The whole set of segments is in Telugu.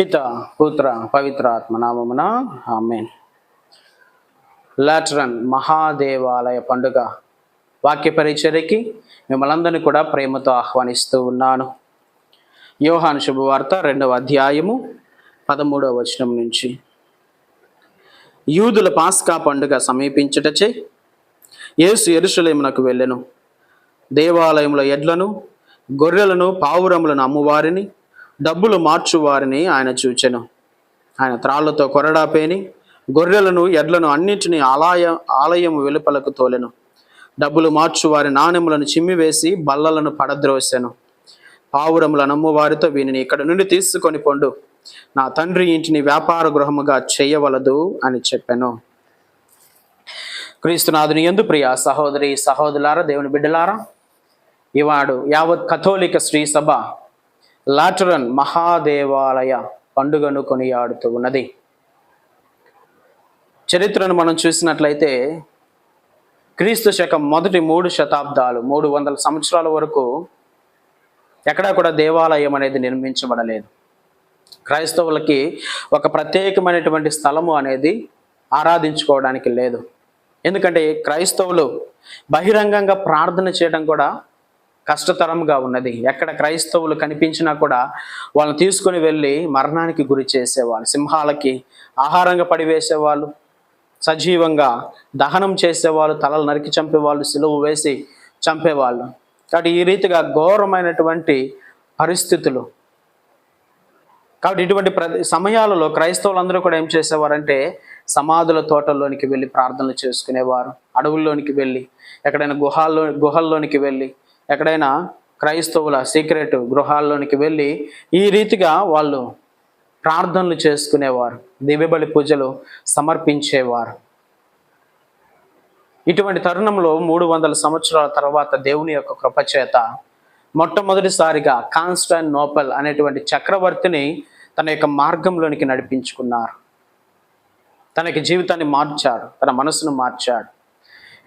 పిత పుత్ర పవిత్ర ఆత్మనామమున ఆమెన్. లాట్రన్ మహాదేవాలయ పండుగ వాక్య పరిచర్యకి మిమ్మల్ందరినీ కూడా ప్రేమతో ఆహ్వానిస్తూ ఉన్నాను. యోహాను శుభవార్త రెండవ అధ్యాయము పదమూడవ వచనం నుంచి. యూదుల పాస్కా పండుగ సమీపించటచే యేసు ఎరుసలేమునకు వెళ్ళెను. దేవాలయంలో ఎడ్లను గొర్రెలను పావురములను అమ్మువారిని డబ్బులు మార్చువారిని ఆయన చూచెను. ఆయన త్రాళ్ళతో కొరడాపేని గొర్రెలను ఎడ్లను అన్నింటినీ ఆలయ ఆలయం వెలుపలకు తోలెను. డబ్బులు మార్చువారి నాణెములను చిమ్మివేసి బల్లలను పడద్రోసెను. పావురముల నమ్మువారితో వీనిని ఇక్కడ నుండి తీసుకొని పొండు. నా తండ్రి ఇంటిని వ్యాపార గృహముగా చేయవలదు అని చెప్పాను. క్రీస్తునాథుని ఎందు ప్రియ సహోదరి సహోదరులారా దేవుని బిడ్డలారా ఇవాడు యావత్ కథోలిక శ్రీ సభ లాటరన్ మహాదేవాలయ పండుగను కొనియాడుతూ ఉన్నది. చరిత్రను మనం చూసినట్లయితే క్రీస్తు శకం మొదటి మూడు శతాబ్దాలు మూడు వందల సంవత్సరాల వరకు ఎక్కడా కూడా దేవాలయం అనేది నిర్మించబడలేదు. క్రైస్తవులకి ఒక ప్రత్యేకమైనటువంటి స్థలము అనేది ఆరాధించుకోవడానికి లేదు. ఎందుకంటే క్రైస్తవులు బహిరంగంగా ప్రార్థన చేయడం కూడా కష్టతరంగా ఉన్నది. ఎక్కడ క్రైస్తవులు కనిపించినా కూడా వాళ్ళని తీసుకుని వెళ్ళి మరణానికి గురి చేసేవాళ్ళు. సింహాలకి ఆహారంగా పడివేసేవాళ్ళు. సజీవంగా దహనం చేసేవాళ్ళు. తలలు నరికి చంపేవాళ్ళు. సిలువు వేసి చంపేవాళ్ళు. కాబట్టి ఈ రీతిగా ఘోరమైనటువంటి పరిస్థితులు. కాబట్టి ఇటువంటి సమయాలలో క్రైస్తవులందరూ కూడా ఏం చేసేవారంటే సమాధుల తోటల్లోనికి వెళ్ళి ప్రార్థనలు చేసుకునేవారు. అడవుల్లోనికి వెళ్ళి ఎక్కడైనా గుహాల్లో గుహల్లోనికి వెళ్ళి ఎక్కడైనా క్రైస్తవుల సీక్రెట్ గృహాల్లోనికి వెళ్ళి ఈ రీతిగా వాళ్ళు ప్రార్థనలు చేసుకునేవారు దివ్యబలి పూజలు సమర్పించేవారు. ఇటువంటి తరుణంలో మూడు వందల సంవత్సరాల తర్వాత దేవుని యొక్క కృపచేత మొట్టమొదటిసారిగా కాన్స్టాన్ నోపెల్ అనేటువంటి చక్రవర్తిని తన యొక్క మార్గంలోనికి నడిపించుకున్నారు. తనకి జీవితాన్ని మార్చాడు తన మనసును మార్చాడు.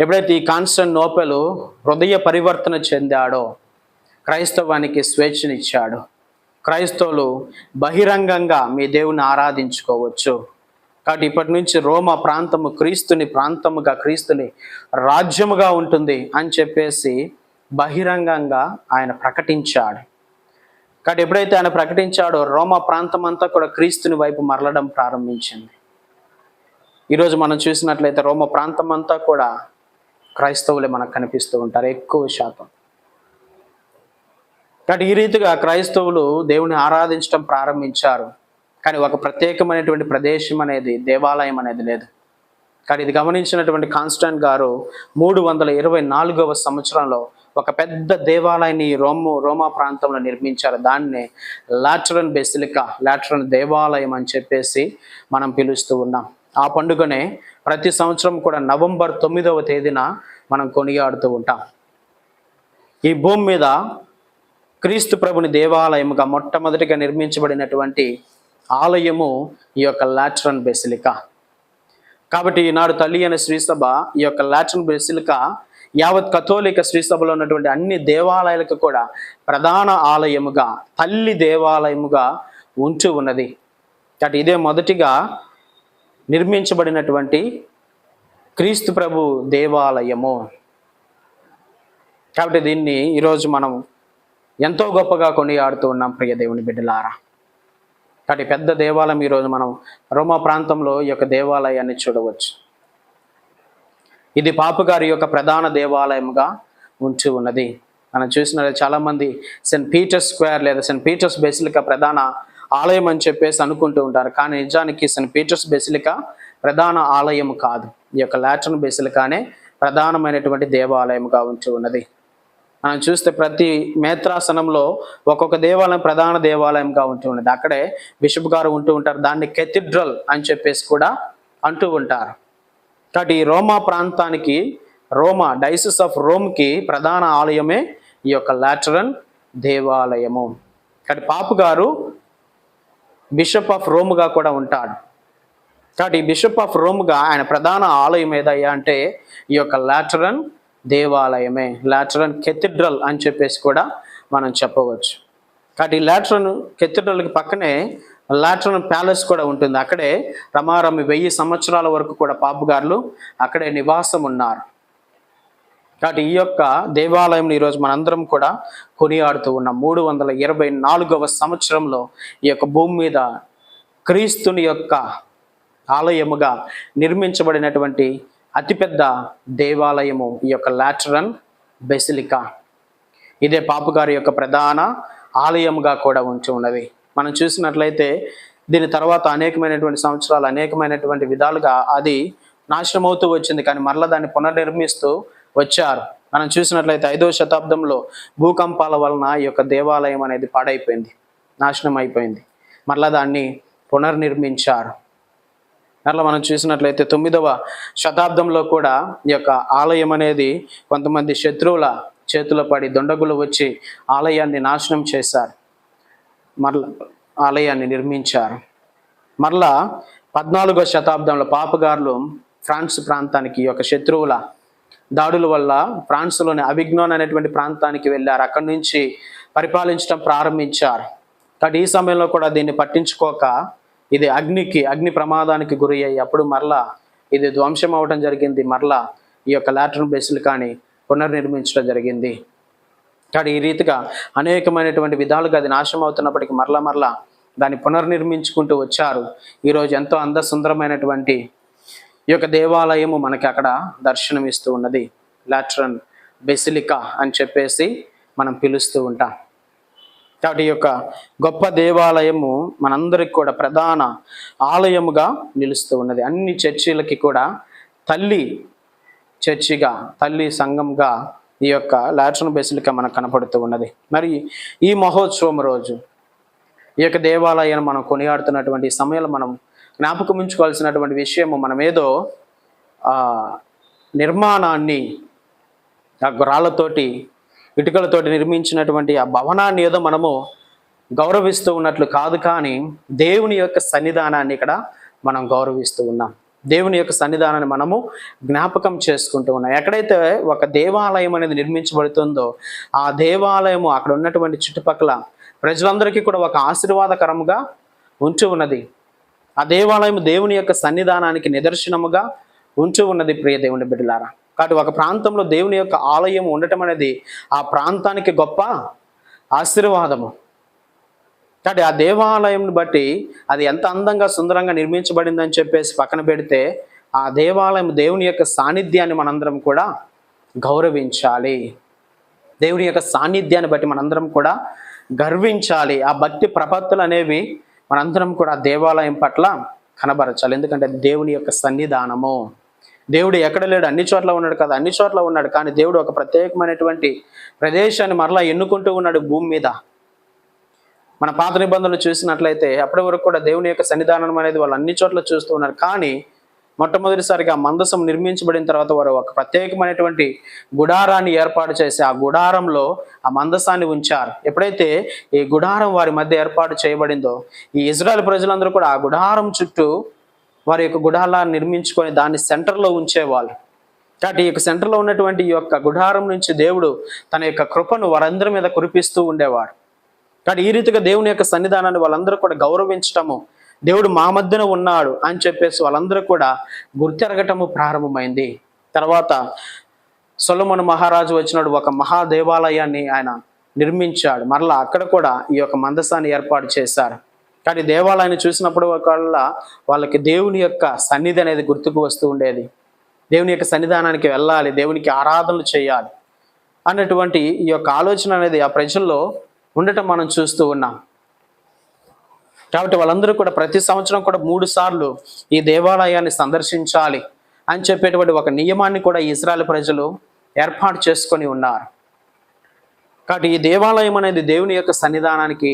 ఎప్పుడైతే ఈ కాన్స్టన్ నోపెలు హృదయ పరివర్తన చెందాడో క్రైస్తవానికి స్వేచ్ఛనిచ్చాడు. క్రైస్తవులు బహిరంగంగా మీ దేవుని ఆరాధించుకోవచ్చు. కాబట్టి ఇప్పటి నుంచి రోమ ప్రాంతము క్రీస్తుని ప్రాంతముగా క్రీస్తుని రాజ్యముగా ఉంటుంది అని చెప్పేసి బహిరంగంగా ఆయన ప్రకటించాడు. కాబట్టి ఎప్పుడైతే ఆయన ప్రకటించాడో రోమా ప్రాంతం అంతా కూడా క్రీస్తుని వైపు మరలడం ప్రారంభించింది. ఈరోజు మనం చూసినట్లయితే రోమ ప్రాంతం అంతా కూడా క్రైస్తవులే మనకు కనిపిస్తూ ఉంటారు ఎక్కువ శాతం. కాబట్టి ఈ రీతిగా క్రైస్తవులు దేవుని ఆరాధించడం ప్రారంభించారు. కానీ ఒక ప్రత్యేకమైనటువంటి ప్రదేశం అనేది దేవాలయం అనేది లేదు. కానీ ఇది గమనించినటువంటి కాన్స్టాంట్ గారు మూడు వందల ఇరవై నాలుగవ సంవత్సరంలో ఒక పెద్ద దేవాలయాన్ని రోమో రోమా ప్రాంతంలో నిర్మించారు. దాన్నే లాటరన్ బెసిలికా లాటరన్ దేవాలయం అని చెప్పేసి మనం పిలుస్తూ ఉన్నాం. ఆ పండుగనే ప్రతి సంవత్సరం కూడా నవంబర్ తొమ్మిదవ తేదీన మనం కొనియాడుతూ ఉంటాం. ఈ భూమి మీద క్రీస్తు ప్రభుని దేవాలయముగా మొట్టమొదటిగా నిర్మించబడినటువంటి ఆలయము ఈ యొక్క లాట్రన్ బెసిలిక. కాబట్టి ఈనాడు తల్లి అనే శ్రీసభ ఈ యొక్క లాట్రన్ బెసిలిక యావత్ కథోలిక శ్రీసభలో ఉన్నటువంటి అన్ని దేవాలయాలకు కూడా ప్రధాన ఆలయముగా తల్లి దేవాలయముగా ఉంటూ ఉన్నది. కాబట్టి ఇదే మొదటిగా నిర్మించబడినటువంటి క్రీస్తు ప్రభు దేవాలయము. కాబట్టి దీన్ని ఈరోజు మనం ఎంతో గొప్పగా కొనియాడుతూ ఉన్నాం ప్రియ దేవుని బిడ్డలారా. కాబట్టి పెద్ద దేవాలయం ఈరోజు మనం రోమా ప్రాంతంలో ఈ యొక్క దేవాలయాన్ని చూడవచ్చు. ఇది పాపగారి యొక్క ప్రధాన దేవాలయంగా ఉంచి ఉన్నది. మనం చూసిన చాలామంది సెయింట్ పీటర్స్ స్క్వేర్ లేదా సెయింట్ పీటర్స్ బెసిలికా ప్రధాన ఆలయం అని చెప్పేసి అనుకుంటూ ఉంటారు. కానీ నిజానికి సెయింట్ పీటర్స్ బెసిలిక ప్రధాన ఆలయం కాదు. ఈ యొక్క లాటన్ బెసిలికానే ప్రధానమైనటువంటి దేవాలయంగా ఉంటూ ఉన్నది. మనం చూస్తే ప్రతి మేత్రాసనంలో ఒక్కొక్క దేవాలయం ప్రధాన దేవాలయంగా ఉంటూ ఉన్నది. అక్కడే బిషప్ గారు ఉంటూ ఉంటారు. దాన్ని కెథిడ్రల్ అని చెప్పేసి కూడా అంటూ ఉంటారు. కాబట్టి ఈ రోమా ప్రాంతానికి రోమా డైసిస్ ఆఫ్ రోమ్కి ప్రధాన ఆలయమే ఈ యొక్క లాటరన్ దేవాలయము. కాబట్టి పాపు గారు బిషప్ ఆఫ్ రోమ్గా కూడా ఉంటాడు. కాబట్టి ఈ బిషప్ ఆఫ్ రోమ్గా ఆయన ప్రధాన ఆలయం ఏదయ్యా అంటే ఈ యొక్క లాటరన్ దేవాలయమే లాటరన్ కెథిడ్రల్ అని చెప్పేసి కూడా మనం చెప్పవచ్చు. కాబట్టి ఈ లాటరన్ కెథిడ్రల్కి పక్కనే లాట్రన్ ప్యాలెస్ కూడా ఉంటుంది. అక్కడే రమారమి వెయ్యి సంవత్సరాల వరకు కూడా పాపుగారులు అక్కడే నివాసం ఉన్నారు. కాబట్టి ఈ యొక్క దేవాలయం ఈరోజు మనందరం కూడా కొనియాడుతూ ఉన్నాం. మూడు వందల ఇరవై నాలుగవ సంవత్సరంలో ఈ యొక్క భూమి మీద క్రీస్తుని యొక్క ఆలయముగా నిర్మించబడినటువంటి అతిపెద్ద దేవాలయము ఈ యొక్క లాటరన్ బెసిలికా. ఇదే పాపుగారి యొక్క ప్రధాన ఆలయముగా కూడా ఉంచి ఉన్నది. మనం చూసినట్లయితే దీని తర్వాత అనేకమైనటువంటి సంవత్సరాలు అనేకమైనటువంటి విధాలుగా అది నాశనం అవుతూ వచ్చింది. కానీ మరలా దాన్ని పునర్నిర్మిస్తూ వచ్చారు. మనం చూసినట్లయితే ఐదవ శతాబ్దంలో భూకంపాల వలన ఈ యొక్క దేవాలయం అనేది పాడైపోయింది నాశనం అయిపోయింది. మరలా దాన్ని పునర్నిర్మించారు. మరలా మనం చూసినట్లయితే తొమ్మిదవ శతాబ్దంలో కూడా ఈ యొక్క ఆలయం అనేది కొంతమంది శత్రువుల చేతిలో పడి దొండగులు వచ్చి ఆలయాన్ని నాశనం చేశారు. మరల ఆలయాన్ని నిర్మించారు. మరలా పద్నాలుగో శతాబ్దంలో పాపగారులు ఫ్రాన్స్ ప్రాంతానికి ఈ యొక్క శత్రువుల దాడుల వల్ల ఫ్రాన్స్లోని అవిజ్ఞాన్ అనేటువంటి ప్రాంతానికి వెళ్ళారు. అక్కడి నుంచి పరిపాలించడం ప్రారంభించారు. కాబట్టి ఈ సమయంలో కూడా దీన్ని పట్టించుకోక ఇది అగ్నికి అగ్ని ప్రమాదానికి గురి అయ్యి అప్పుడు మరలా ఇది ధ్వంసం అవడం జరిగింది. మరలా ఈ యొక్క లాట్రన్ కానీ పునర్నిర్మించడం జరిగింది. కాబట్టి ఈ రీతిగా అనేకమైనటువంటి విధాలుగా అది నాశనం అవుతున్నప్పటికీ మరలా మరలా దాన్ని పునర్నిర్మించుకుంటూ వచ్చారు. ఈరోజు ఎంతో అందసుందరమైనటువంటి ఈ యొక్క దేవాలయము మనకి అక్కడ దర్శనమిస్తూ ఉన్నది. లాట్రన్ బెసిలికా అని చెప్పేసి మనం పిలుస్తూ ఉంటాం. కాబట్టి ఈ యొక్క గొప్ప దేవాలయము మనందరికి కూడా ప్రధాన ఆలయముగా నిలుస్తూ ఉన్నది. అన్ని చర్చిలకి కూడా తల్లి చర్చిగా తల్లి సంఘంగా ఈ యొక్క లాట్రన్ బెసిలికా మనకు కనపడుతూ ఉన్నది. మరి ఈ మహోత్సవం రోజు ఈ యొక్క దేవాలయాన్ని మనం కొనియాడుతున్నటువంటి సమయంలో మనం జ్ఞాపకం ఉంచుకోవాల్సినటువంటి విషయము మనమేదో ఏదో నిర్మాణాన్ని ఆ రాళ్ళతోటి ఇటుకలతోటి నిర్మించినటువంటి ఆ భవనాన్ని ఏదో మనము గౌరవిస్తూ ఉన్నట్లు కాదు కానీ దేవుని యొక్క సన్నిధానాన్ని ఇక్కడ మనం గౌరవిస్తూ ఉన్నాం. దేవుని యొక్క సన్నిధానాన్ని మనము జ్ఞాపకం చేసుకుంటూ ఉన్నాం. ఎక్కడైతే ఒక దేవాలయం అనేది నిర్మించబడుతుందో ఆ దేవాలయము అక్కడ ఉన్నటువంటి చుట్టుపక్కల ప్రజలందరికీ కూడా ఒక ఆశీర్వాదకరముగా ఉంటూ ఉన్నది. ఆ దేవాలయం దేవుని యొక్క సన్నిధానానికి నిదర్శనముగా ఉంటూ ఉన్నది ప్రియ దేవుని బిడ్డలారా. కాబట్టి ఒక ప్రాంతంలో దేవుని యొక్క ఆలయం ఉండటం అనేది ఆ ప్రాంతానికి గొప్ప ఆశీర్వాదము. కాబట్టి ఆ దేవాలయంని బట్టి అది ఎంత అందంగా సుందరంగా నిర్మించబడిందని చెప్పేసి పక్కన పెడితే ఆ దేవాలయం దేవుని యొక్క సాన్నిధ్యాన్ని మనందరం కూడా గౌరవించాలి. దేవుని యొక్క సాన్నిధ్యాన్ని బట్టి మనందరం కూడా గర్వించాలి. ఆ భక్తి ప్రపత్తులు అనేవి మనందరం కూడా దేవాలయం పట్ల కనబరచాలి. ఎందుకంటే దేవుని యొక్క సన్నిధానము. దేవుడు ఎక్కడ లేడు? అన్ని చోట్ల ఉన్నాడు కదా. అన్ని చోట్ల ఉన్నాడు. కానీ దేవుడు ఒక ప్రత్యేకమైనటువంటి ప్రదేశాన్ని మరలా ఎన్నుకుంటూ ఉన్నాడు భూమి మీద. మన పాత నిబంధనలు చూసినట్లయితే అప్పటి వరకు కూడా దేవుని యొక్క సన్నిధానం అనేది వాళ్ళు అన్ని చోట్ల చూస్తూ ఉన్నారు. కానీ మొట్టమొదటిసారిగా మందసం నిర్మించబడిన తర్వాత వారు ఒక ప్రత్యేకమైనటువంటి గుడారాన్ని ఏర్పాటు చేసి ఆ గుడారంలో ఆ మందసాన్ని ఉంచారు. ఎప్పుడైతే ఈ గుడారం వారి మధ్య ఏర్పాటు చేయబడిందో ఈ ఇజ్రాయల్ ప్రజలందరూ కూడా ఆ గుడారం చుట్టూ వారి యొక్క గుడారాన్ని నిర్మించుకొని దాన్ని సెంటర్లో ఉంచేవాళ్ళు. కాబట్టి ఈ యొక్క సెంటర్లో ఉన్నటువంటి ఈ యొక్క గుడారం నుంచి దేవుడు తన యొక్క కృపను వారందరి మీద కురిపిస్తూ ఉండేవాడు. కాబట్టి ఈ రీతిగా దేవుని యొక్క సన్నిధానాన్ని వాళ్ళందరూ కూడా గౌరవించటము దేవుడు మా మధ్యన ఉన్నాడు అని చెప్పేసి వాళ్ళందరూ కూడా గుర్తెరగటము ప్రారంభమైంది. తర్వాత సొలమన్ మహారాజు వచ్చినాడు ఒక మహాదేవాలయాన్ని ఆయన నిర్మించాడు. మరలా అక్కడ కూడా ఈ యొక్క మందసాన్ని ఏర్పాటు చేశారు. కానీ దేవాలయాన్ని చూసినప్పుడు ఒకళ్ళ వాళ్ళకి దేవుని యొక్క సన్నిధి అనేది గుర్తుకు వస్తూ ఉండేది. దేవుని యొక్క సన్నిధానానికి వెళ్ళాలి దేవునికి ఆరాధనలు చేయాలి అన్నటువంటి ఈ యొక్క ఆలోచన అనేది ఆ ప్రజల్లో ఉండటం మనం చూస్తూ ఉన్నాం. కాబట్టి వాళ్ళందరూ కూడా ప్రతి సంవత్సరం కూడా మూడు సార్లు ఈ దేవాలయాన్ని సందర్శించాలి అని చెప్పేటువంటి ఒక నియమాన్ని కూడా ఇజ్రాయల్ ప్రజలు ఏర్పాటు చేసుకొని ఉన్నారు. కాబట్టి ఈ దేవాలయం అనేది దేవుని యొక్క సన్నిధానానికి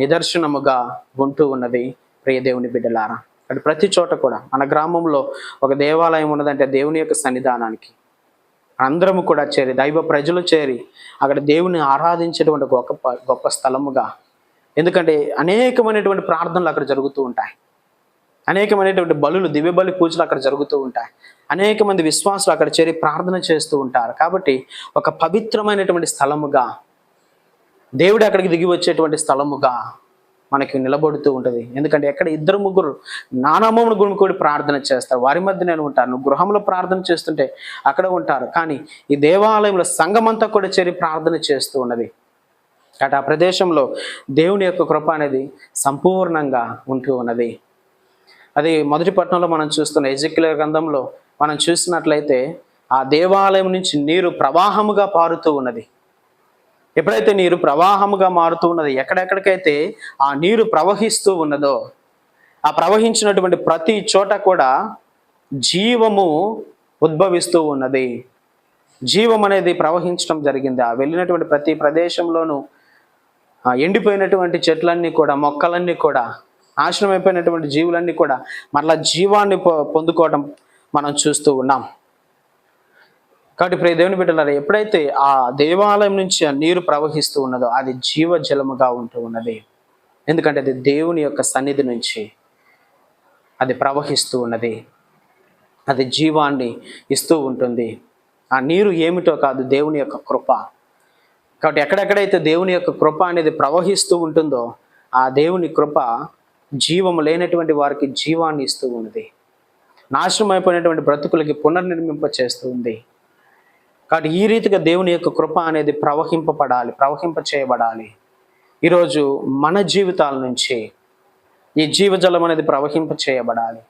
నిదర్శనముగా ఉంటూ ఉన్నది. ప్రియ దేవుని బిడ్డలారా అటు ప్రతి చోట కూడా మన గ్రామంలో ఒక దేవాలయం ఉన్నదంటే దేవుని యొక్క సన్నిధానానికి. అందరము కూడా చేరి దైవ ప్రజలు చేరి అక్కడ దేవుని ఆరాధించేటువంటి గొప్ప గొప్ప స్థలముగా ఎందుకంటే అనేకమైనటువంటి ప్రార్థనలు అక్కడ జరుగుతూ ఉంటాయి. అనేకమైనటువంటి బలులు దివ్య బలి పూజలు అక్కడ జరుగుతూ ఉంటాయి. అనేక మంది విశ్వాసులు అక్కడ చేరి ప్రార్థన చేస్తూ ఉంటారు. కాబట్టి ఒక పవిత్రమైనటువంటి స్థలముగా దేవుడు అక్కడికి దిగి వచ్చేటువంటి స్థలముగా మనకి నిలబడుతూ ఉంటుంది. ఎందుకంటే ఎక్కడ ఇద్దరు ముగ్గురు నానామమును గుమికూడి ప్రార్థన చేస్తారు. వారి మధ్య నేను ఉంటాను. గృహంలో ప్రార్థన చేస్తుంటే అక్కడ ఉంటారు. కానీ ఈ దేవాలయంలో సంఘమంతా కూడా చేరి ప్రార్థన చేస్తూ ఉన్నది. కాబట్టి ఆ ప్రదేశంలో దేవుని యొక్క కృప అనేది సంపూర్ణంగా ఉంటూ ఉన్నది. అది మొదటి పట్టణంలో మనం చూస్తున్న ఎజిక్యుల గ్రంథంలో మనం చూసినట్లయితే ఆ దేవాలయం నుంచి నీరు ప్రవాహముగా పారుతూ ఉన్నది. ఎప్పుడైతే నీరు ప్రవాహముగా మారుతూ ఉన్నది ఎక్కడెక్కడికైతే ఆ నీరు ప్రవహిస్తూ ఉన్నదో ఆ ప్రవహించినటువంటి ప్రతి చోట కూడా జీవము ఉద్భవిస్తూ ఉన్నది. జీవం అనేది ప్రవహించడం జరిగింది. ఆ వెళ్ళినటువంటి ప్రతి ప్రదేశంలోనూ ఎండిపోయినటువంటి చెట్లన్నీ కూడా మొక్కలన్నీ కూడా నాశనం అయిపోయినటువంటి జీవులన్నీ కూడా మరలా జీవాన్ని పొ- పొందుకోవడం మనం చూస్తూ ఉన్నాం. కాబట్టి ప్రియ దేవుని బిడ్డలారా ఎప్పుడైతే ఆ దేవాలయం నుంచి నీరు ప్రవహిస్తూ ఉన్నదో అది జీవజలముగా ఉంటూ ఉన్నది. ఎందుకంటే అది దేవుని యొక్క సన్నిధి నుంచి అది ప్రవహిస్తూ ఉన్నది. అది జీవాన్ని ఇస్తూ ఉంటుంది. ఆ నీరు ఏమిటో కాదు దేవుని యొక్క కృప. కాబట్టి ఎక్కడెక్కడైతే దేవుని యొక్క కృప అనేది ప్రవహిస్తూ ఉంటుందో ఆ దేవుని కృప జీవము లేనటువంటి వారికి జీవాన్ని ఇస్తూ ఉన్నది. నాశనం అయిపోయినటువంటి బ్రతుకులకి పునర్నిర్మింప చేస్తూ ఉంది. కాబట్టి ఈ రీతిగా దేవుని యొక్క కృప అనేది ప్రవహింపబడాలి ప్రవహింప చేయబడాలి. ఈరోజు మన జీవితాల నుంచి ఈ జీవజలం అనేది ప్రవహింప చేయబడాలి.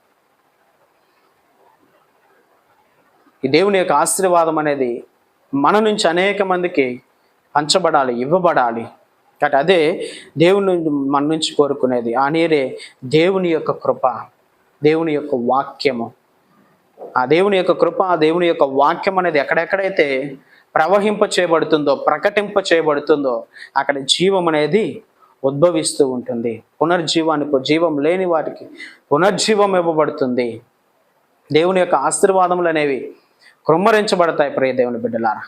ఈ దేవుని యొక్క ఆశీర్వాదం అనేది మన నుంచి అనేక మందికి పంచబడాలి ఇవ్వబడాలి. కాబట్టి అదే దేవుని మన నుంచి కోరుకునేది. ఆ నీరే దేవుని యొక్క కృప దేవుని యొక్క వాక్యము. ఆ దేవుని యొక్క కృప ఆ దేవుని యొక్క వాక్యం అనేది ఎక్కడెక్కడైతే ప్రవహింప చేయబడుతుందో ప్రకటింప చేయబడుతుందో అక్కడ జీవం అనేది ఉద్భవిస్తూ ఉంటుంది. పునర్జీవానికి జీవం లేని వాటికి పునర్జీవం ఇవ్వబడుతుంది. దేవుని యొక్క ఆశీర్వాదములు అనేవి కృమ్మరించబడతాయి ప్రియ దేవుని బిడ్డలారా.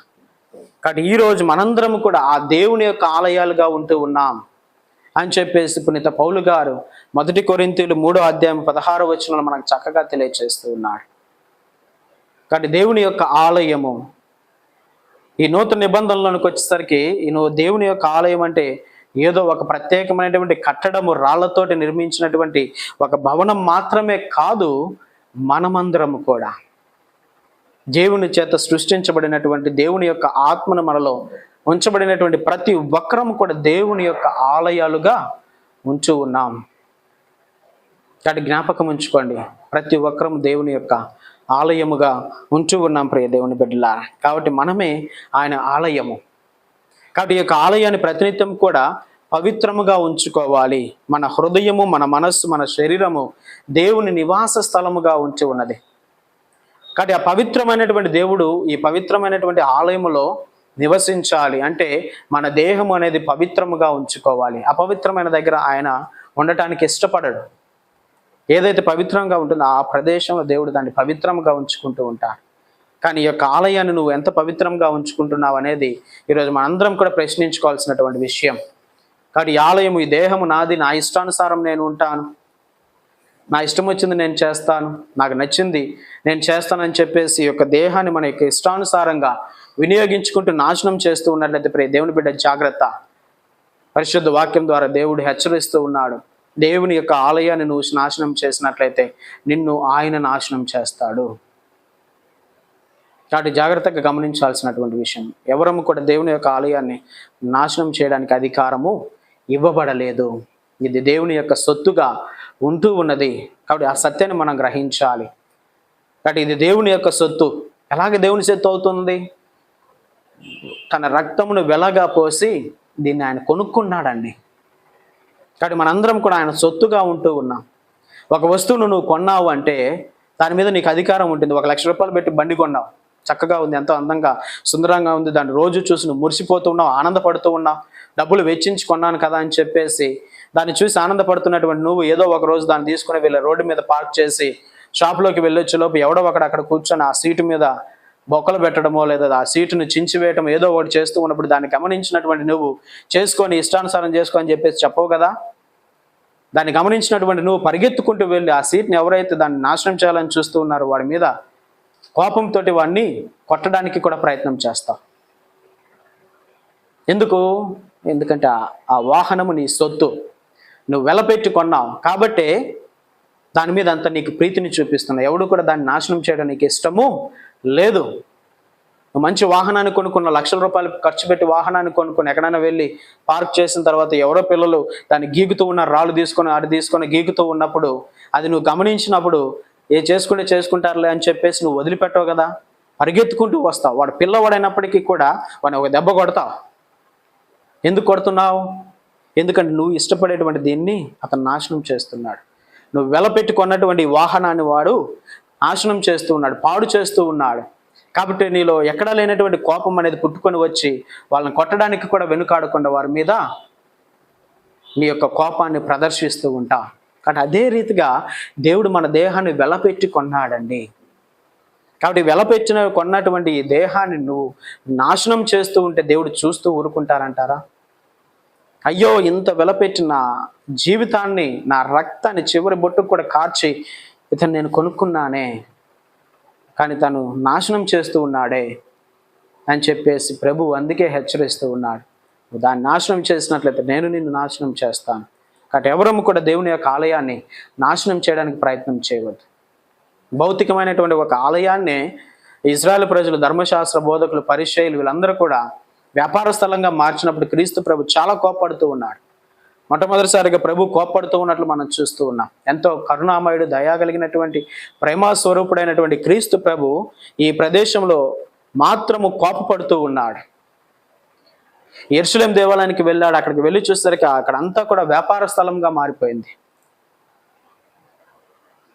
కాబట్టి ఈరోజు మనందరం కూడా ఆ దేవుని యొక్క ఆలయాలుగా ఉంటూ ఉన్నాం అని చెప్పేసి పునీత పౌలు గారు మొదటి కొరింతీలు మూడో అధ్యాయం పదహారో వచనంలో మనకు చక్కగా తెలియజేస్తూ ఉన్నాడు కాబట్టి దేవుని యొక్క ఆలయము ఈ నూతన నిబంధనలోనికి వచ్చేసరికి ఈ దేవుని యొక్క ఆలయం అంటే ఏదో ఒక ప్రత్యేకమైనటువంటి కట్టడము రాళ్ళతోటి నిర్మించినటువంటి ఒక భవనం మాత్రమే కాదు మనమందరము కూడా. దేవుని చేత సృష్టించబడినటువంటి దేవుని యొక్క ఆత్మను మనలో ఉంచబడినటువంటి ప్రతి వక్రము కూడా దేవుని యొక్క ఆలయాలుగా ఉంచు ఉన్నాం. కాబట్టి జ్ఞాపకం ఉంచుకోండి. ప్రతి వక్రము దేవుని యొక్క ఆలయముగా ఉంచు ఉన్నాం ప్రియ దేవుని బిడ్డలా కాబట్టి మనమే ఆయన ఆలయము. కాబట్టి ఈ యొక్క ఆలయాన్ని ప్రతినిత్యం కూడా పవిత్రముగా ఉంచుకోవాలి. మన హృదయము మన మనస్సు మన శరీరము దేవుని నివాస స్థలముగా ఉంచి ఉన్నది. కాబట్టి ఆ పవిత్రమైనటువంటి దేవుడు ఈ పవిత్రమైనటువంటి ఆలయములో నివసించాలి. అంటే మన దేహం అనేది పవిత్రముగా ఉంచుకోవాలి. అపవిత్రమైన దగ్గర ఆయన ఉండటానికి ఇష్టపడడు. ఏదైతే పవిత్రంగా ఉంటుందో ఆ ప్రదేశంలో దేవుడు దాన్ని పవిత్రంగా ఉంచుకుంటూ ఉంటాడు. కానీ ఈ యొక్క ఆలయాన్ని నువ్వు ఎంత పవిత్రంగా ఉంచుకుంటున్నావు అనేది ఈరోజు మనందరం కూడా ప్రశ్నించుకోవాల్సినటువంటి విషయం. కాబట్టి ఈ ఆలయము ఈ దేహము నాది నా ఇష్టానుసారం నేను ఉంటాను. నా ఇష్టం వచ్చింది నేను చేస్తాను నాకు నచ్చింది నేను చేస్తానని చెప్పేసి ఈ యొక్క దేహాన్ని మన యొక్క ఇష్టానుసారంగా వినియోగించుకుంటూ నాశనం చేస్తూ ఉన్నట్లయితే ప్రే దేవుని బిడ్డ జాగ్రత్త. పరిశుద్ధ వాక్యం ద్వారా దేవుడు హెచ్చరిస్తూ ఉన్నాడు. దేవుని యొక్క ఆలయాన్ని నువ్వు నాశనం చేసినట్లయితే నిన్ను ఆయన నాశనం చేస్తాడు. కాబట్టి జాగ్రత్తగా గమనించాల్సినటువంటి విషయం ఎవరము కూడా దేవుని యొక్క ఆలయాన్ని నాశనం చేయడానికి అధికారము ఇవ్వబడలేదు. ఇది దేవుని యొక్క సొత్తుగా ఉంటూ ఉన్నది. కాబట్టి ఆ సత్యాన్ని మనం గ్రహించాలి. కాబట్టి ఇది దేవుని యొక్క సొత్తు. ఎలాగ దేవుని సొత్తు అవుతుంది? తన రక్తమును వెలగా పోసి దీన్ని ఆయన కొనుక్కున్నాడండి. కాబట్టి మనందరం కూడా ఆయన సొత్తుగా ఉంటూ ఉన్నాం. ఒక వస్తువును నువ్వు కొన్నావు అంటే దాని మీద నీకు అధికారం ఉంటుంది. ఒక లక్ష రూపాయలు పెట్టి బండి కొన్నావు. చక్కగా ఉంది ఎంతో అందంగా సుందరంగా ఉంది. దాన్ని రోజు చూసి నువ్వు మురిసిపోతూ ఉన్నావు ఆనందపడుతూ ఉన్నావు. డబ్బులు వెచ్చించి కొన్నాను కదా అని చెప్పేసి దాన్ని చూసి ఆనందపడుతున్నటువంటి నువ్వు ఏదో ఒక రోజు దాన్ని తీసుకుని వెళ్ళి రోడ్డు మీద పార్క్ చేసి షాప్లోకి వెళ్ళొచ్చే లోపు ఎవడో ఒకడు అక్కడ కూర్చొని ఆ సీటు మీద బొక్కలు పెట్టడమో లేదా ఆ సీటును చించివేయటం ఏదో ఒకటి చేస్తూ ఉన్నప్పుడు దాన్ని గమనించినటువంటి నువ్వు చేసుకొని ఇష్టానుసారం చేసుకో అని చెప్పేసి చెప్పవు కదా? దాన్ని గమనించినటువంటి నువ్వు పరిగెత్తుకుంటూ వెళ్ళి ఆ సీట్ని ఎవరైతే దాన్ని నాశనం చేయాలని చూస్తూ ఉన్నారో వాడి మీద కోపంతో వాడిని కొట్టడానికి కూడా ప్రయత్నం చేస్తావు ఎందుకు? ఎందుకంటే ఆ వాహనము నీ సొత్తు. నువ్వు వెలపెట్టి కొన్నావు. కాబట్టి దాని మీద అంత నీకు ప్రీతిని చూపిస్తున్నావు ఎవడు కూడా దాన్ని నాశనం చేయడం నీకు ఇష్టము లేదు. నువ్వు మంచి వాహనాన్ని కొనుక్కున్న లక్షల రూపాయలు ఖర్చు పెట్టి వాహనాన్ని కొనుక్కొని ఎక్కడైనా వెళ్ళి పార్క్ చేసిన తర్వాత ఎవరో పిల్లలు దాన్ని గీకుతూ ఉన్న రాళ్ళు తీసుకొని అడి తీసుకొని గీకుతూ ఉన్నప్పుడు అది నువ్వు గమనించినప్పుడు ఏ చేసుకుంటే చేసుకుంటారులే అని చెప్పేసి నువ్వు వదిలిపెట్టవు కదా. పరిగెత్తుకుంటూ వస్తావు. వాడు పిల్లవాడైనప్పటికీ కూడా వాడిని ఒక దెబ్బ కొడతావు. ఎందుకు కొడుతున్నావు? ఎందుకంటే నువ్వు ఇష్టపడేటువంటి దీన్ని అతను నాశనం చేస్తున్నాడు. నువ్వు వెలపెట్టి కొన్నటువంటి వాహనాన్ని వాడు నాశనం చేస్తూ ఉన్నాడు పాడు చేస్తూ ఉన్నాడు. కాబట్టి నీలో ఎక్కడా లేనటువంటి కోపం అనేది పుట్టుకొని వచ్చి వాళ్ళని కొట్టడానికి కూడా వెనుకాడకుండా వారి మీద నీ యొక్క కోపాన్ని ప్రదర్శిస్తూ ఉంటా. కానీ అదే రీతిగా దేవుడు మన దేహాన్ని వెలపెట్టి కొన్నాడండి. కాబట్టి వెలపెట్టిన కొన్నటువంటి ఈ దేహాన్ని నువ్వు నాశనం చేస్తూ ఉంటే దేవుడు చూస్తూ ఊరుకుంటారంటారా? అయ్యో ఇంత వెలపెట్టిన జీవితాన్ని నా రక్తాన్ని చివరి బొట్టుకు కూడా కార్చి ఇతను నేను కొనుక్కున్నానే కానీ తను నాశనం చేస్తూ ఉన్నాడే అని చెప్పేసి ప్రభు అందుకే హెచ్చరిస్తూ ఉన్నాడు. దాన్ని నాశనం చేసినట్లయితే నేను నిన్ను నాశనం చేస్తాను. కాబట్టి ఎవరము కూడా దేవుని యొక్క ఆలయాన్ని నాశనం చేయడానికి ప్రయత్నం చేయవద్దు. భౌతికమైనటువంటి ఒక ఆలయాన్ని ఇజ్రాయెల్ ప్రజలు ధర్మశాస్త్ర బోధకులు పరిచయులు వీళ్ళందరూ కూడా వ్యాపార స్థలంగా మార్చినప్పుడు క్రీస్తు ప్రభు చాలా కోప్పడుతూ ఉన్నాడు. మొట్టమొదటిసారిగా ప్రభు కోప్పడుతూ ఉన్నట్లు మనం చూస్తూ ఉన్నాం. ఎంతో కరుణామయుడు దయా కలిగినటువంటి ప్రేమ స్వరూపుడైనటువంటి క్రీస్తు ప్రభు ఈ ప్రదేశంలో మాత్రము కోపపడుతూ ఉన్నాడు. ఎర్షులేం దేవాలయానికి వెళ్ళాడు. అక్కడికి వెళ్ళి చూసేసరికి అక్కడ అంతా కూడా వ్యాపార స్థలంగా మారిపోయింది.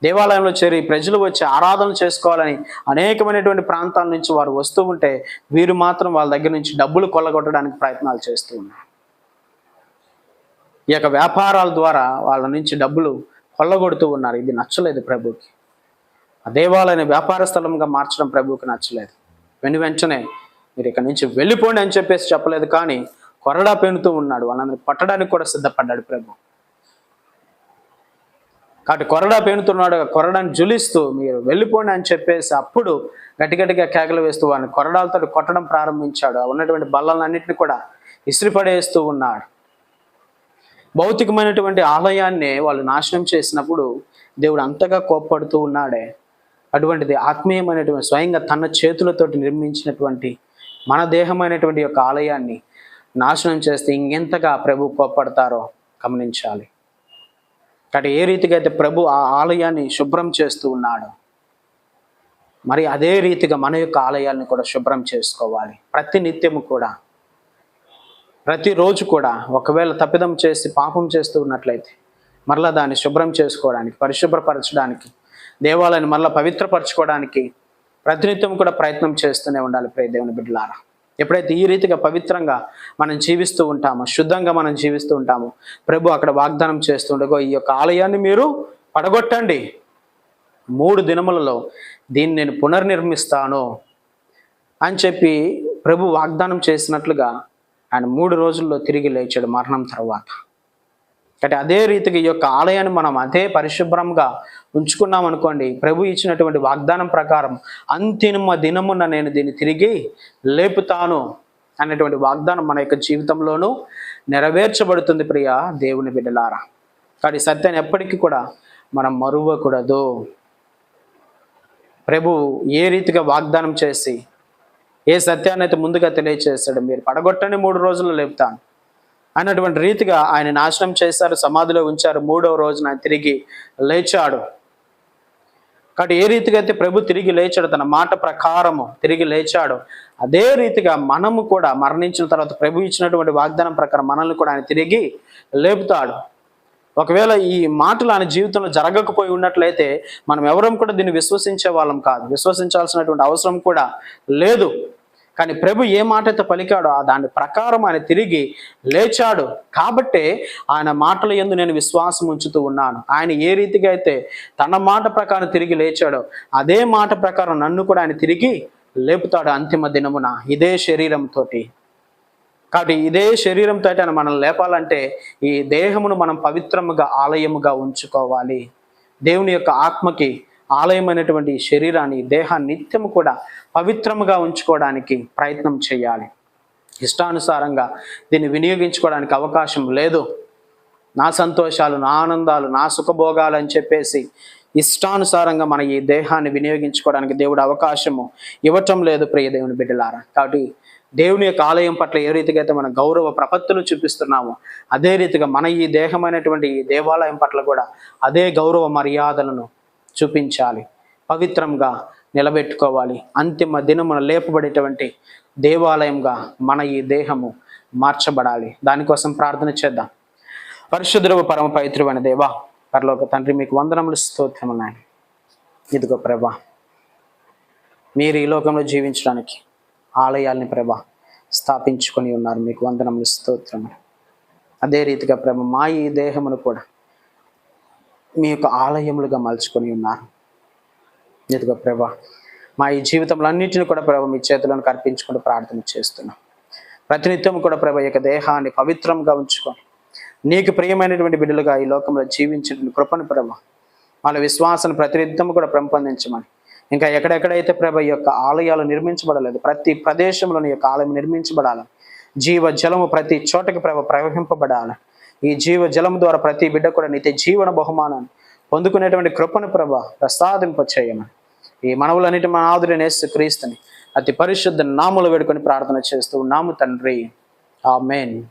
దేవాలయంలో చేరి ప్రజలు వచ్చి ఆరాధన చేసుకోవాలని అనేకమైనటువంటి ప్రాంతాల నుంచి వారు వస్తూ ఉంటే వీరు మాత్రం వాళ్ళ దగ్గర నుంచి డబ్బులు కొల్లగొట్టడానికి ప్రయత్నాలు చేస్తూ ఉన్నారు. ఈ యొక్క వ్యాపారాల ద్వారా వాళ్ళ నుంచి డబ్బులు కొల్లగొడుతూ ఉన్నారు. ఇది నచ్చలేదు ప్రభుకి. ఆ దేవాలయాన్ని వ్యాపార స్థలంగా మార్చడం ప్రభుకి నచ్చలేదు. వెను వెంటనే మీరు ఇక్కడ నుంచి వెళ్ళిపోండి అని చెప్పేసి చెప్పలేదు కానీ కొరడా పెనుతూ ఉన్నాడు. వాళ్ళని పట్టడానికి కూడా సిద్ధపడ్డాడు ప్రభు. కాబట్టి కొరడా పేనుతున్నాడు కొరడాన్ని జులిస్తూ మీరు వెళ్ళిపోండి అని చెప్పేసి అప్పుడు గట్టి గట్టిగా కేకలు వేస్తూ వాడిని కొరడాలతో కొట్టడం ప్రారంభించాడు. ఆ ఉన్నటువంటి బల్లలన్నింటినీ కూడా ఇసిరిపడేస్తూ ఉన్నాడు. భౌతికమైనటువంటి ఆలయాన్ని వాళ్ళు నాశనం చేసినప్పుడు దేవుడు అంతగా కోప్పడుతూ ఉన్నాడే. అటువంటిది ఆత్మీయమైనటువంటి స్వయంగా తన చేతులతోటి నిర్మించినటువంటి మన దేహమైనటువంటి యొక్క ఆలయాన్ని నాశనం చేస్తే ఇంకెంతగా ప్రభు కోప్పడతారో గమనించాలి. కాబట్టి ఏ రీతిగా అయితే ప్రభు ఆ ఆలయాన్ని శుభ్రం చేస్తూ ఉన్నాడు మరి అదే రీతిగా మన యొక్క ఆలయాన్ని కూడా శుభ్రం చేసుకోవాలి. ప్రతి నిత్యము కూడా ప్రతిరోజు కూడా ఒకవేళ తప్పిదం చేసి పాపం చేస్తూ ఉన్నట్లయితే మరలా దాన్ని శుభ్రం చేసుకోవడానికి పరిశుభ్రపరచడానికి దేవాలయాన్ని మరలా పవిత్రపరచుకోవడానికి ప్రతినిత్యం కూడా ప్రయత్నం చేస్తూనే ఉండాలి ప్రే దేవుని బిడ్డలారా. ఎప్పుడైతే ఈ రీతిగా పవిత్రంగా మనం జీవిస్తూ ఉంటామో శుద్ధంగా మనం జీవిస్తూ ఉంటామో ప్రభు అక్కడ వాగ్దానం చేస్తుండగో ఈ యొక్క ఆలయాన్ని మీరు పడగొట్టండి. మూడు దినములలో దీన్ని నేను పునర్నిర్మిస్తాను అని చెప్పి ప్రభు వాగ్దానం చేసినట్లుగా ఆయన మూడు రోజుల్లో తిరిగి లేచాడు మరణం తర్వాత. కాబట్టి అదే రీతిగా ఈ యొక్క ఆలయాన్ని మనం అదే పరిశుభ్రంగా ఉంచుకున్నాం అనుకోండి ప్రభు ఇచ్చినటువంటి వాగ్దానం ప్రకారం అంతిమ దినమున నేను దీన్ని తిరిగి లేపుతాను అనేటువంటి వాగ్దానం మన యొక్క జీవితంలోనూ నెరవేర్చబడుతుంది ప్రియ దేవుని బిడ్డలారా. కాబట్టి సత్యాన్ని ఎప్పటికీ కూడా మనం మరువకూడదు. ప్రభు ఏ రీతిగా వాగ్దానం చేసి ఏ సత్యాన్ని అయితే ముందుగా తెలియచేస్తాడు మీరు పడగొట్టని మూడు రోజులు లేపుతాను. అన్నటువంటి రీతిగా ఆయన నాశనం చేశారు సమాధిలో ఉంచారు. మూడవ రోజున తిరిగి లేచాడు. కాబట్టి ఏ రీతిగా అయితే ప్రభు తిరిగి లేచాడు తన మాట ప్రకారము తిరిగి లేచాడు అదే రీతిగా మనము కూడా మరణించిన తర్వాత ప్రభు ఇచ్చినటువంటి వాగ్దానం ప్రకారం మనల్ని కూడా ఆయన తిరిగి లేపుతాడు. ఒకవేళ ఈ మాటలు ఆయన జీవితంలో జరగకపోయి ఉన్నట్లయితే మనం ఎవరం కూడా దీన్ని విశ్వసించే వాళ్ళం కాదు. విశ్వసించాల్సినటువంటి అవసరం కూడా లేదు. కానీ ప్రభు ఏ మాటతో పలికాడో ఆ దాని ప్రకారం ఆయన తిరిగి లేచాడు. కాబట్టే ఆయన మాటల ఎందు నేను విశ్వాసం ఉంచుతూ ఉన్నాను. ఆయన ఏ రీతిగా అయితే తన మాట ప్రకారం తిరిగి లేచాడో అదే మాట ప్రకారం నన్ను కూడా ఆయన తిరిగి లేపుతాడు అంతిమ దినమున. ఇదే శరీరంతోటి. కాబట్టి ఇదే శరీరంతో ఆయన మనం లేపాలంటే ఈ దేహమును మనం పవిత్రముగా ఆలయముగా ఉంచుకోవాలి. దేవుని యొక్క ఆత్మకి ఆలయమైనటువంటి అనేటువంటి శరీరాన్ని దేహాన్ని నిత్యము కూడా పవిత్రముగా ఉంచుకోవడానికి ప్రయత్నం చేయాలి. ఇష్టానుసారంగా దీన్ని వినియోగించుకోవడానికి అవకాశం లేదు. నా సంతోషాలు నా ఆనందాలు నా సుఖభోగాలు అని చెప్పేసి ఇష్టానుసారంగా మన ఈ దేహాన్ని వినియోగించుకోవడానికి దేవుడు అవకాశము ఇవ్వటం లేదు ప్రియ దేవుని బిడ్డలారా. కాబట్టి దేవుని యొక్క ఆలయం పట్ల ఏ రీతిగా అయితే మన గౌరవ ప్రపత్తులు చూపిస్తున్నామో అదే రీతిగా మన ఈ దేహమైనటువంటి ఈ దేవాలయం పట్ల కూడా అదే గౌరవ మర్యాదలను చూపించాలి. పవిత్రంగా నిలబెట్టుకోవాలి. అంతిమ దినమున లేపబడేటువంటి దేవాలయంగా మన ఈ దేహము మార్చబడాలి. దానికోసం ప్రార్థన చేద్దాం. పరిశుద్ధుడవ పరమ పవిత్రువైన దేవా పరలోక తండ్రి మీకు వందనములు స్తోత్రమున్నాయి ఇదిగో ప్రభా మీరు ఈ లోకంలో జీవించడానికి ఆలయాల్ని ప్రభా స్థాపించుకొని ఉన్నారు. మీకు వందనములు స్తోత్రములు. అదే రీతిగా ప్రభ మా ఈ దేహమును కూడా మీ యొక్క ఆలయములుగా మలుచుకొని ఉన్నారు ఇదిగో ప్రభ మా ఈ జీవితంలో అన్నింటిని కూడా ప్రభు మీ చేతులను కర్పించుకుంటూ ప్రార్థన చేస్తున్నాం. ప్రతినిత్యం కూడా ప్రభ యొక్క దేహాన్ని పవిత్రంగా ఉంచుకొని నీకు ప్రియమైనటువంటి బిడ్డలుగా ఈ లోకంలో జీవించిన కృపను ప్రభ వాళ్ళ విశ్వాసాన్ని ప్రతినిత్యం కూడా పెంపొందించమని. ఇంకా ఎక్కడెక్కడైతే ప్రభ ఈ యొక్క ఆలయాలు నిర్మించబడలేదు ప్రతి ప్రదేశంలోని యొక్క ఆలయం నిర్మించబడాలి జీవ జలము ప్రతి చోటకి ప్రభ ప్రవహింపబడాలి ఈ జీవ జలము ద్వారా ప్రతి బిడ్డ కూడా నిత్య జీవన బహుమానాన్ని పొందుకునేటువంటి కృపను ప్రభ ప్రసాదింప చేయమని. ఈ మనవులన్నిటి మన ఆదురి నేస్తు క్రీస్తుని అతి పరిశుద్ధ నాములు వేడుకొని ప్రార్థన చేస్తూ నాము తండ్రి. ఆమెన్.